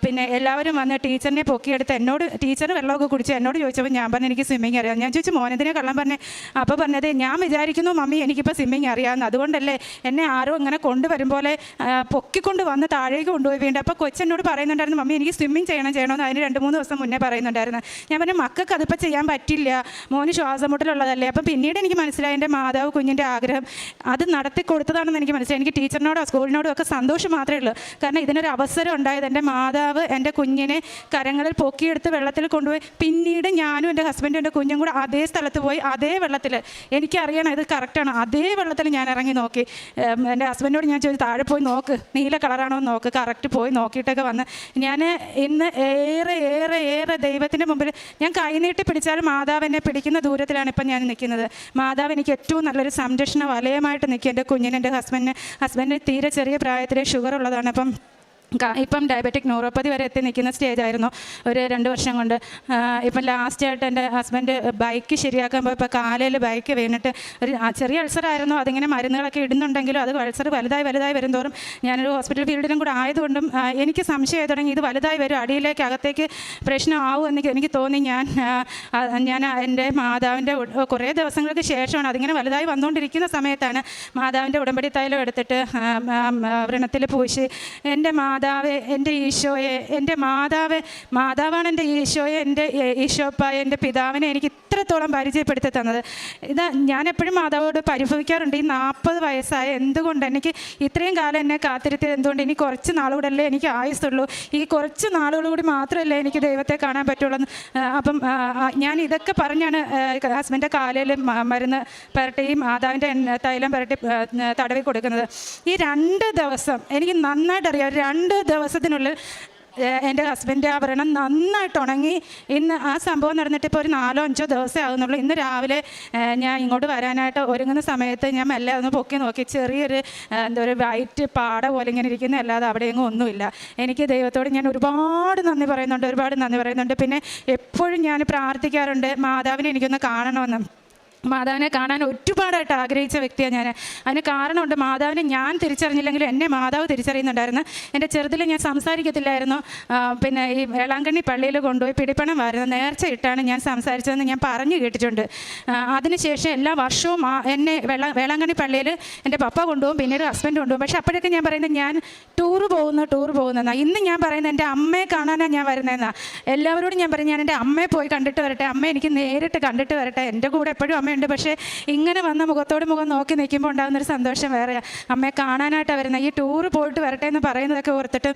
[SPEAKER 5] പിന്നെ എല്ലാവരും വന്ന് ടീച്ചറിനെ പൊക്കിയെടുത്ത് എന്നോട് ടീച്ചർ വെള്ളമൊക്കെ കുടിച്ച് എന്നോട് ചോദിച്ചപ്പോൾ ഞാൻ പറഞ്ഞു എനിക്ക് സ്വിമ്മിങ് അറിയാം. ഞാൻ ചോദിച്ചു മോനതിനെ കള്ളം പറഞ്ഞേ? അപ്പോൾ പറഞ്ഞത് ഞാൻ വിചാരിക്കുന്നു മമ്മി എനിക്കിപ്പോൾ സ്വിമ്മിങ് അറിയാവുന്ന അതുകൊണ്ടല്ലേ എന്നെ ആരോ ഇങ്ങനെ കൊണ്ടുവരും പോലെ പൊക്കിക്കൊണ്ട് വന്ന് താഴേക്ക് കൊണ്ടുപോയി വീണ്ടും അപ്പോൾ കൊച്ചെന്നോട് പറയുന്നുണ്ടായിരുന്നു മമ്മി എനിക്ക് സ്വിമ്മിങ് ചെയ്യണം ചെയ്യണമെന്ന്. അതിന് രണ്ട് മൂന്ന് ദിവസം മുന്നേ പറയുന്നുണ്ടായിരുന്നു. ഞാൻ പറഞ്ഞു മക്കൾക്ക് അതിപ്പോൾ ചെയ്യാൻ പറ്റില്ല. മോന് ശ്വാസം മുട്ടലുള്ളതല്ലേ അപ്പം പിന്നീട് എനിക്ക് മനസ്സിലായി എന്റെ മാതാവ് കുഞ്ഞിന്റെ ആഗ്രഹം അത് നടത്തി കൊടുത്തതാണെന്ന് എനിക്ക് മനസ്സിലായി. എനിക്ക് ടീച്ചറിനോടോ സ്കൂളിനോടോ ഒക്കെ സന്തോഷം മാത്രമേ ഉള്ളൂ. കാരണം ഇതിനൊരു അവസരം ഉണ്ടായത് എന്റെ മാതാവ് എന്റെ കുഞ്ഞിനെ കരങ്ങളിൽ പൊക്കിയെടുത്ത് വെള്ളത്തിൽ കൊണ്ടുപോയി. പിന്നീട് ഞാനും എന്റെ ഹസ്ബൻഡും എന്റെ കുഞ്ഞും കൂടെ അതേ സ്ഥലത്ത് പോയി അതേ വെള്ളത്തിൽ. എനിക്കറിയണം ഇത് കറക്റ്റാണ് അതേ വെള്ളത്തിൽ ഞാൻ ഇറങ്ങി നോക്കി. എന്റെ ഹസ്ബൻഡോട് ഞാൻ ചോദിച്ചു താഴെ പോയി നോക്ക്. നീല കളറാണോ നോക്ക്. കറക്റ്റ് പോയി നോക്കിയിട്ടൊക്കെ വന്ന്. ഞാൻ ഇന്ന് ഏറെ ഏറെ ഏറെ ദൈവത്തിന്റെ മുമ്പിൽ ഞാൻ കൈനീട്ടി പിടിച്ചാൽ മാതാവ് എന്നെ പിടിക്കുന്ന ദൂരത്തിലാണ് ഇപ്പം ഞാൻ നിൽക്കുന്നത്. മാതാവ് എനിക്ക് ഏറ്റവും നല്ലൊരു സംരക്ഷണ വലയമായിട്ട് നിൽക്കും. എന്റെ കുഞ്ഞിന് എന്റെ ഹസ്ബൻഡിന് ഹസ്ബൻഡിന് തീരെ ചെറിയ പ്രായത്തിലെ ഷുഗർ ഉള്ളതാണ്. അപ്പം ഇപ്പം ഡയബറ്റിക് ന്യൂറോപ്പതി വരെ എത്തി നിൽക്കുന്ന സ്റ്റേജ് ആയിരുന്നു ഒരു രണ്ട് വർഷം കൊണ്ട്. ഇപ്പം ലാസ്റ്റ് ആയിട്ട് എന്റെ ഹസ്ബൻഡ് ബൈക്ക് ശരിയാക്കുമ്പോൾ പോയപ്പോൾ കാലയിൽ ബൈക്ക് വീണിട്ട് ഒരു ചെറിയ അൾസറായിരുന്നു അതിങ്ങനെ മരുന്നുകളൊക്കെ ഇടുന്നുണ്ടെങ്കിലും അത് അൾസർ വലുതായി വലുതായി വരുന്തോറും ഞാനൊരു ഹോസ്പിറ്റൽ ഫീൽഡിലും കൂടെ ആയതുകൊണ്ടും എനിക്ക് സംശയമായി തുടങ്ങി. ഇത് വലുതായി വരും അടിയിലേക്ക് അകത്തേക്ക് പ്രശ്നമാവും എന്ന് എനിക്ക് തോന്നി. ഞാൻ ഞാൻ എന്റെ മാതാവിന്റെ കുറേ ദിവസങ്ങൾക്ക് ശേഷമാണ് അതിങ്ങനെ വലുതായി വന്നുകൊണ്ടിരിക്കുന്ന സമയത്താണ് മാതാവിന്റെ ഉടമ്പടി തൈലം എടുത്തിട്ട് വ്രണത്തിൽ പൂശി. എന്റെ മാതാവെ എന്റെ ഈശോയെ എന്റെ മാതാവ് മാതാവാണ് എന്റെ ഈശോയെ എന്റെ ഈശോപ്പ ഈശോപ്പായ എന്റെ പിതാവിനെ എനിക്ക് ഇത്രത്തോളം പരിചയപ്പെടുത്തി തന്നത്? ഇത് ഞാൻ എപ്പോഴും മാതാവോട് പരിഭവിക്കാറുണ്ട്. ഈ നാൽപ്പത് വയസ്സായ എന്തുകൊണ്ട് എനിക്ക് ഇത്രയും കാലം എന്നെ കാത്തിരുത്തിയത് എന്തുകൊണ്ട്? ഇനി കുറച്ച് നാളുകൂടല്ലേ എനിക്ക് ആയുസുള്ളൂ ഈ കുറച്ച് നാളുകൾ കൂടി മാത്രമല്ലേ എനിക്ക് ദൈവത്തെ കാണാൻ പറ്റുള്ളൂ. അപ്പം ഞാൻ ഇതൊക്കെ പറഞ്ഞാണ് ഹസ്ബൻഡിന്റെ കാലയിൽ മരുന്ന് പുരട്ടി ഈ മാതാവിന്റെ തൈലം പുരട്ടി തടവി കൊടുക്കുന്നത്. ഈ രണ്ട് ദിവസം എനിക്ക് നന്നായിട്ട് അറിയാം രണ്ട് ദിവസത്തിനുള്ളിൽ എന്റെ ഹസ്ബൻഡ് ആ വ്രണം നന്നായിട്ട് ഉണങ്ങി. ഇന്ന് ആ സംഭവം നടന്നിട്ട് ഇപ്പോൾ ഒരു നാലോ അഞ്ചോ ദിവസമേ ആകുന്നുള്ളൂ ഇന്ന് രാവിലെ ഞാൻ ഇങ്ങോട്ട് വരാനായിട്ട് ഒരുങ്ങുന്ന സമയത്ത് ഞാൻ മെല്ലെ ഒന്ന് പൊക്കി നോക്കി. ചെറിയൊരു എന്താ ഒരു വൈറ്റ് പാട പോലെ ഇങ്ങനെ ഇരിക്കുന്ന. അല്ലാതെ അവിടെ എങ്ങും ഒന്നുമില്ല. എനിക്ക് ദൈവത്തോട് ഞാൻ ഒരുപാട് നന്ദി പറയുന്നുണ്ട്. ഒരുപാട് നന്ദി പറയുന്നുണ്ട്. പിന്നെ എപ്പോഴും ഞാൻ പ്രാർത്ഥിക്കാറുണ്ട് മാതാവിനെ എനിക്കൊന്ന് കാണണമെന്ന്. മാതാവിനെ കാണാൻ ഒരുപാടായിട്ട് ആഗ്രഹിച്ച വ്യക്തിയാണ് ഞാൻ. അതിന് കാരണമുണ്ട് മാതാവിനെ ഞാൻ തിരിച്ചറിഞ്ഞില്ലെങ്കിലും എന്നെ മാതാവ് തിരിച്ചറിയുന്നുണ്ടായിരുന്നു. എന്റെ ചെറുതിൽ ഞാൻ സംസാരിക്കത്തില്ലായിരുന്നു. പിന്നെ ഈ വേളാങ്കണ്ണി പള്ളിയിൽ കൊണ്ടുപോയി പിടിപ്പണം വരുന്നത് നേർച്ച ഇട്ടാണ് ഞാൻ സംസാരിച്ചതെന്ന് ഞാൻ പറഞ്ഞു കേട്ടിട്ടുണ്ട്. അതിനുശേഷം എല്ലാ വർഷവും എന്നെ വെള്ള വേളാങ്കണ്ണി പള്ളിയിൽ എന്റെ പപ്പ കൊണ്ടുപോകും പിന്നീട് ഹസ്ബൻഡ് കൊണ്ടുപോകും. പക്ഷേ അപ്പോഴൊക്കെ ഞാൻ പറയുന്നത് ഞാൻ ടൂർ പോകുന്നു ടൂർ പോകുന്നതെന്നാണ് ഇന്ന് ഞാൻ പറയുന്നത് എന്റെ അമ്മയെ കാണാനാണ് ഞാൻ വരുന്നതെന്നാണ് എല്ലാവരോടും ഞാൻ പറയും ഞാൻ എന്റെ അമ്മയെ പോയി കണ്ടിട്ട് വരട്ടെ. അമ്മ എനിക്ക് നേരിട്ട് കണ്ടിട്ട് വരട്ടെ. എന്റെ കൂടെ എപ്പോഴും അമ്മയുണ്ട്. പക്ഷേ ഇങ്ങനെ വന്ന മുഖത്തോട് മുഖം നോക്കി നിൽക്കുമ്പോൾ ഉണ്ടാകുന്നൊരു സന്തോഷം വേറെ. അമ്മയെ കാണാനായിട്ട് വരുന്ന ഈ ടൂർ പോയിട്ട് വരട്ടെ എന്ന് പറയുന്നതൊക്കെ ഓർത്തിട്ട്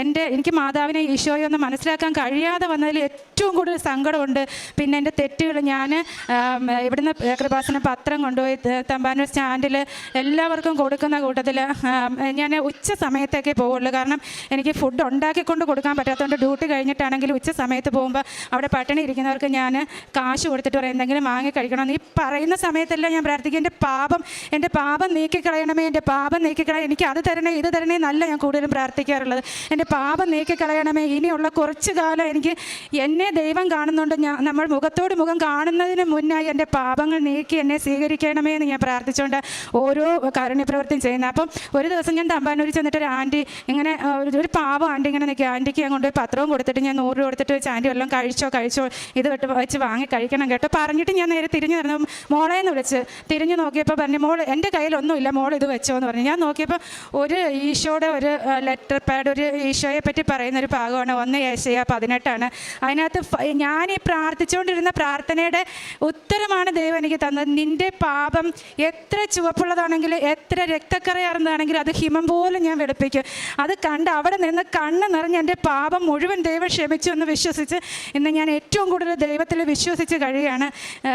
[SPEAKER 5] എന്റെ എനിക്ക് മാതാവിനെ ഈശോയെ ഒന്ന് മനസ്സിലാക്കാൻ കഴിയാതെ വന്നതിൽ ഏറ്റവും കൂടുതൽ സങ്കടമുണ്ട്. പിന്നെ എന്റെ തെറ്റുകൾ ഞാൻ ഇവിടുന്ന് കൃപാസന പത്രം കൊണ്ടുപോയി തമ്പാനൂർ സ്റ്റാൻഡിൽ എല്ലാവർക്കും കൊടുക്കുന്ന കൂട്ടത്തിൽ ഞാൻ ഉച്ച സമയത്തേക്കേ പോവുള്ളൂ. കാരണം എനിക്ക് ഫുഡ് ഉണ്ടാക്കിക്കൊണ്ട് കൊടുക്കാൻ പറ്റാത്തതുകൊണ്ട് ഡ്യൂട്ടി കഴിഞ്ഞിട്ടാണെങ്കിൽ ഉച്ച സമയത്ത് പോകുമ്പോൾ അവിടെ പട്ടിണി ഇരിക്കുന്നവർക്ക് ഞാൻ കാശ് കൊടുത്തിട്ട് പറയും എന്തെങ്കിലും വാങ്ങി കഴിക്കണം ഈ പറയുന്ന സമയത്തെല്ലാം ഞാൻ പ്രാർത്ഥിക്കും എന്റെ പാപം എന്റെ പാപം നീക്കിക്കളയണമേ എന്റെ പാപം നീക്കിക്കളയ എനിക്ക് അത് തരണേ ഇത് തരണേ എന്നല്ല ഞാൻ കൂടുതലും പ്രാർത്ഥിക്കാറുള്ളത്. എന്റെ പാപം നീക്കിക്കളയണമേ ഇനിയുള്ള കുറച്ച് കാലം എനിക്ക് എന്നെ ദൈവം കാണുന്നുണ്ട്. ഞാൻ നമ്മൾ മുഖത്തോട് മുഖം കാണുന്നതിന് മുന്നായി എന്റെ പാപങ്ങൾ നീക്കി എന്നെ സ്വീകരിക്കണമേ എന്ന് ഞാൻ പ്രാർത്ഥിച്ചുകൊണ്ട് ഓരോ കാരുണ്യപ്രവർത്തിയും ചെയ്യുന്നത്. അപ്പം ഒരു ദിവസം ഞാൻ തമ്പാനൂരിൽ ചെന്നിട്ട് ഒരു ആന്റി ഇങ്ങനെ ഒരു പാവം ആന്റി ഇങ്ങനെ നിൽക്കുക. ആന്റിക്ക് ഞാൻ കൊണ്ടുപോയി പത്രവും കൊടുത്തിട്ട് ഞാൻ നൂറ് രൂപ കൊടുത്തിട്ട് വെച്ച് ആന്റി വല്ലതും കഴിച്ചോ കഴിച്ചോ ഇത് വെച്ച് വാങ്ങി കഴിക്കണം കേട്ടോ. പറഞ്ഞിട്ട് ഞാൻ നേരെ തിരിഞ്ഞു നടന്നു മോളേന്ന് വിളിച്ച് തിരിഞ്ഞു നോക്കിയപ്പോൾ പറഞ്ഞു മോൾ എന്റെ കയ്യിലൊന്നുമില്ല മോൾ ഇത് വെച്ചോ എന്ന് പറഞ്ഞു. ഞാൻ നോക്കിയപ്പോൾ ഒരു ഈശോയുടെ ഒരു ലെറ്റർ പാഡ് ഒരു ഈശോയെ പറ്റി പറയുന്ന ഒരു ഭാഗമാണ് ഒന്ന് ഏശയ പതിനെട്ടാണ്. അതിനകത്ത് ഞാൻ ഈ പ്രാർത്ഥിച്ചുകൊണ്ടിരുന്ന പ്രാർത്ഥനയുടെ ഉത്തരമാണ് ദൈവം എനിക്ക് തന്നത്. നിന്റെ പാപം എത്ര ചുവപ്പുള്ളതാണെങ്കിലും എത്ര രക്തക്കറയാർന്നതാണെങ്കിലും അത് ഹിമം പോലും ഞാൻ വെളുപ്പിക്കും. അത് കണ്ട് അവിടെ നിന്ന് കണ്ണ് നിറഞ്ഞ് എന്റെ പാപം മുഴുവൻ ദൈവം ക്ഷമിച്ചു എന്ന് വിശ്വസിച്ച് ഇന്ന് ഞാൻ ഏറ്റവും കൂടുതൽ ദൈവത്തിൽ വിശ്വസിച്ച് കഴിയുകയാണ്. ഏ,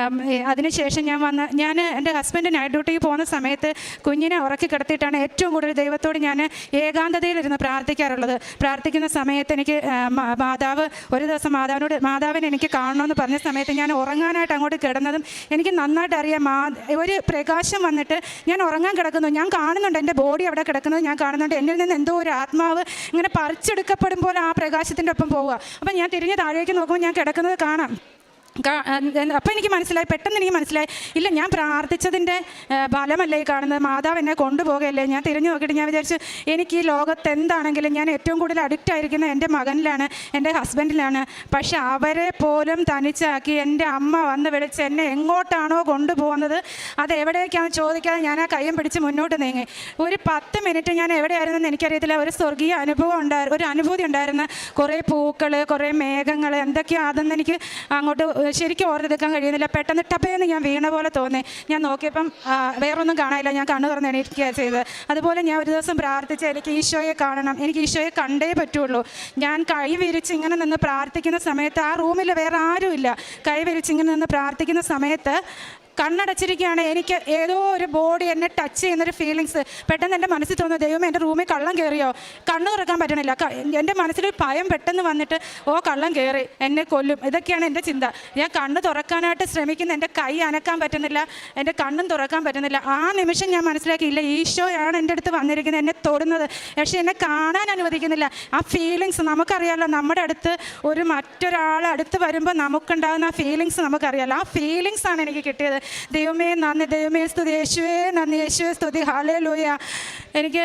[SPEAKER 5] അതിനുശേഷം ഞാൻ വന്ന് ഞാൻ എന്റെ ഹസ്ബൻഡ് നൈറ്റ് ഡ്യൂട്ടിക്ക് പോകുന്ന സമയത്ത് കുഞ്ഞിനെ ഉറക്കി കിടത്തിയിട്ടാണ് ഏറ്റവും കൂടുതൽ ദൈവത്തോട് ഞാൻ ഏകാന്തതയിലിരുന്ന് പ്രാർത്ഥിക്കാറുള്ളത്. പ്രാർത്ഥിക്കുന്ന സമയത്ത് എനിക്ക് മാതാവ് ഒരു ദിവസം മാതാവിനോട് മാതാവിനെ എനിക്ക് കാണണമെന്ന് പറഞ്ഞ സമയത്ത് ഞാൻ ഉറങ്ങാനായിട്ട് അങ്ങോട്ട് കിടന്നതും എനിക്ക് നന്നായിട്ട് അറിയാം. മാ ഒരു പ്രകാശം വന്നിട്ട് ഞാൻ ഉറങ്ങാൻ കിടക്കുന്നു. ഞാൻ കാണുന്നുണ്ട് എന്റെ ബോഡി അവിടെ കിടക്കുന്നത്. ഞാൻ കാണുന്നുണ്ട് എന്നിൽ നിന്ന് എന്തോ ഒരു ആത്മാവ് ഇങ്ങനെ പറിച്ചെടുക്കപ്പെടുമ്പോൾ ആ പ്രകാശത്തിന്റെ ഒപ്പം പോവുക. അപ്പം ഞാൻ തിരിഞ്ഞ് താഴേക്ക് നോക്കുമ്പോൾ ഞാൻ കിടക്കുന്നത് കാണാം. അപ്പം എനിക്ക് മനസ്സിലായി പെട്ടെന്ന് എനിക്ക് മനസ്സിലായി. ഇല്ല ഞാൻ പ്രാർത്ഥിച്ചതിന്റെ ഫലമല്ലേ ഈ കാണുന്നത്? മാതാവ് എന്നെ കൊണ്ടുപോകല്ലേ? ഞാൻ തിരിഞ്ഞു നോക്കിയിട്ട് ഞാൻ വിചാരിച്ചു എനിക്ക് ഈ ലോകത്ത് എന്താണെങ്കിലും ഞാൻ ഏറ്റവും കൂടുതൽ അഡിക്റ്റ് ആയിരിക്കുന്നത് എന്റെ മകനിലാണ് എന്റെ ഹസ്ബൻഡിലാണ് പക്ഷെ അവരെ പോലും തനിച്ചാക്കി എന്റെ അമ്മ വന്ന് വിളിച്ച് എന്നെ എങ്ങോട്ടാണോ കൊണ്ടുപോകുന്നത് അത് എവിടേക്കാണെന്ന് ചോദിക്കാതെ ഞാൻ ആ കയ്യും പിടിച്ച് മുന്നോട്ട് നീങ്ങി. ഒരു പത്ത് മിനിറ്റ് ഞാൻ എവിടെയായിരുന്നെന്ന് എനിക്കറിയത്തില്ല. ഒരു സ്വർഗീയ അനുഭവം ഉണ്ടായിരുന്നു ഒരു അനുഭൂതി ഉണ്ടായിരുന്നു കുറേ പൂക്കൾ കുറേ മേഘങ്ങൾ എന്തൊക്കെയാണ് അതൊന്നും എനിക്ക് അങ്ങോട്ട് ശരിക്കും ഓർത്തെടുക്കാൻ കഴിയുന്നില്ല. പെട്ടെന്ന് ടപ്പേന്ന് ഞാൻ വീണ പോലെ തോന്നി. ഞാൻ നോക്കിയപ്പം വേറൊന്നും കാണാനില്ല ഞാൻ കണ്ണു തുറന്ന് എണീക്കുക ചെയ്തത്. അതുപോലെ ഞാൻ ഒരു ദിവസം പ്രാർത്ഥിച്ച എനിക്ക് ഈശോയെ കാണണം. എനിക്ക് ഈശോയെ കണ്ടേ പറ്റുള്ളൂ. ഞാൻ കൈ വിരിച്ച് ഇങ്ങനെ നിന്ന് പ്രാർത്ഥിക്കുന്ന സമയത്ത് ആ റൂമിൽ വേറെ ആരുമില്ല. കൈ വിരിച്ച് ഇങ്ങനെ നിന്ന് പ്രാർത്ഥിക്കുന്ന സമയത്ത് കണ്ണടച്ചിരിക്കുകയാണ്. എനിക്ക് ഏതോ ഒരു ബോഡി എന്നെ ടച്ച് ചെയ്യുന്നൊരു ഫീലിങ്സ് പെട്ടെന്ന് എന്റെ മനസ്സിൽ തോന്നുന്നു ദൈവം എന്റെ റൂമിൽ കള്ളം കയറിയോ കണ്ണു തുറക്കാൻ പറ്റണില്ല. എന്റെ മനസ്സിലൊരു ഭയം പെട്ടെന്ന് വന്നിട്ട് ഓ കള്ളം കയറി എന്നെ കൊല്ലും. ഇതൊക്കെയാണ് എന്റെ ചിന്ത. ഞാൻ കണ്ണ് തുറക്കാനായിട്ട് ശ്രമിക്കുന്ന എന്റെ കൈ അനക്കാൻ പറ്റുന്നില്ല എന്റെ കണ്ണും തുറക്കാൻ പറ്റുന്നില്ല. ആ നിമിഷം ഞാൻ മനസ്സിലാക്കിയില്ല ഈശോയാണ് എന്റെ അടുത്ത് വന്നിരിക്കുന്നത്. എന്നെ തൊടുന്നത്. പക്ഷേ എന്നെ കാണാൻ അനുവദിക്കുന്നില്ല. ആ ഫീലിങ്സ് നമുക്കറിയാമല്ലോ നമ്മുടെ അടുത്ത് ഒരു മറ്റൊരാൾ അടുത്ത് വരുമ്പോൾ നമുക്കുണ്ടാകുന്ന ആ ഫീലിങ്സ് നമുക്കറിയാമല്ലോ ആ ഫീലിങ്സ് ആണ് എനിക്ക് കിട്ടിയത്. ദൈവമേ നന്ദി. ദൈവമേ സ്തുതി. യേശുവേ നന്ദി. യേശുവേ സ്തുതി. ഹാലേ ലൂയ എനിക്ക്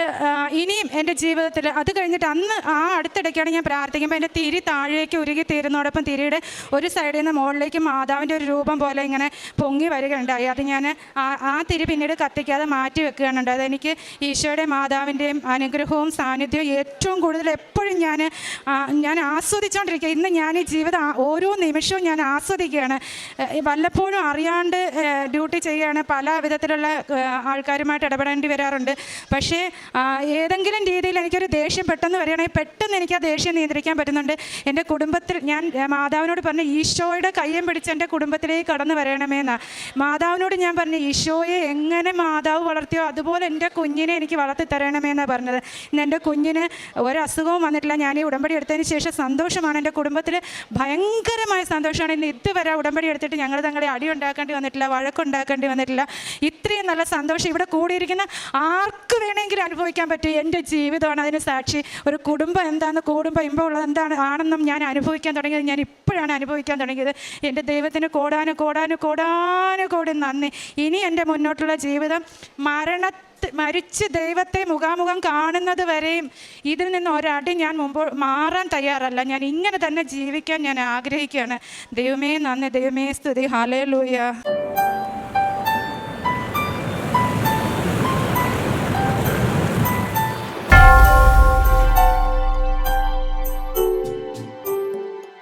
[SPEAKER 5] ഇനിയും എന്റെ ജീവിതത്തിൽ അത് കഴിഞ്ഞിട്ട് അന്ന് ആ അടുത്തിടയ്ക്കാണ് ഞാൻ പ്രാർത്ഥിക്കുമ്പോൾ എന്റെ തിരി താഴേക്ക് ഉരുകി തീരുന്നതോടൊപ്പം തിരിയുടെ ഒരു സൈഡിൽ നിന്ന് മുകളിലേക്ക് മാതാവിന്റെ ഒരു രൂപം പോലെ ഇങ്ങനെ പൊങ്ങി വരികയുണ്ടായി. അത് ഞാൻ ആ തിരി പിന്നീട് കത്തിക്കാതെ മാറ്റി വെക്കുകയാണ് ഉണ്ടായത് എനിക്ക് ഈശോയുടെ മാതാവിന്റെയും അനുഗ്രഹവും സാന്നിധ്യവും ഏറ്റവും കൂടുതൽ എപ്പോഴും ഞാൻ ഞാൻ ആസ്വദിച്ചുകൊണ്ടിരിക്കുക ഇന്ന് ഞാൻ ഈ ജീവിതം ഓരോ നിമിഷവും ഞാൻ ആസ്വദിക്കുകയാണ്. വല്ലപ്പോഴും അറിയാണ്ട് ഡ്യൂട്ടി ചെയ്യുകയാണ്. പല വിധത്തിലുള്ള ആൾക്കാരുമായിട്ട് ഇടപെടേണ്ടി വരാറുണ്ട്. പക്ഷേ ഏതെങ്കിലും രീതിയിൽ എനിക്കൊരു ദേഷ്യം പെട്ടെന്ന് വരികയാണെങ്കിൽ പെട്ടെന്ന് എനിക്ക് ആ ദേഷ്യം നിയന്ത്രിക്കാൻ പറ്റുന്നുണ്ട്. എന്റെ കുടുംബത്തിൽ ഞാൻ മാതാവിനോട് പറഞ്ഞു ഈശോയുടെ കയ്യം പിടിച്ച് എന്റെ കുടുംബത്തിലേക്ക് കടന്നു വരണമേന്നാ. മാതാവിനോട് ഞാൻ പറഞ്ഞു ഈശോയെ എങ്ങനെ മാതാവ് വളർത്തിയോ അതുപോലെ എന്റെ കുഞ്ഞിനെ എനിക്ക് വളർത്തി തരണമേന്നാണ് പറഞ്ഞത്. ഇന്ന് എന്റെ കുഞ്ഞിന് ഒരസുഖവും വന്നിട്ടില്ല. ഞാൻ ഈ ഉടമ്പടി എടുത്തതിന് ശേഷം സന്തോഷമാണ്. എന്റെ കുടുംബത്തിൽ ഭയങ്കരമായ സന്തോഷമാണ്. ഇന്ന് ഇതുവരെ ഉടമ്പടി എടുത്തിട്ട് ഞങ്ങൾ തങ്ങളെ അടി ഉണ്ടാക്കേണ്ടി വന്നിട്ടില്ല. വഴക്കുണ്ടാക്കേണ്ടി വന്നിട്ടില്ല. ഇത്രയും നല്ല സന്തോഷം ഇവിടെ കൂടിയിരിക്കുന്ന ആർക്ക് വേണമെങ്കിലും അനുഭവിക്കാൻ പറ്റും? എന്റെ ജീവിതമാണ് അതിന് സാക്ഷി. ഒരു കുടുംബം എന്താണെന്ന് കുടുംബം ഇമ്പമുള്ളത് എന്താണ് ആണെന്നും ഞാൻ അനുഭവിക്കാൻ തുടങ്ങിയത്. ഞാൻ ഇപ്പോഴാണ് അനുഭവിക്കാൻ തുടങ്ങിയത്. എന്റെ ദൈവത്തിന് കൂടാനും കൂടാനും കൂടാനും കോടി നന്ദി. ഇനി എന്റെ മുന്നോട്ടുള്ള ജീവിതം മരണ മരിച്ച് ദൈവത്തെ മുഖാമുഖം കാണുന്നത് വരെയും ഇതിൽ നിന്ന് ഒരടി ഞാൻ മുമ്പ് മാറാൻ തയ്യാറല്ല. ഞാൻ ഇങ്ങനെ തന്നെ ജീവിക്കാൻ ഞാൻ ആഗ്രഹിക്കുകയാണ്. ദൈവമേ നന്ദി. ദൈവമേ സ്തുതി. ഹാലേ ലൂയ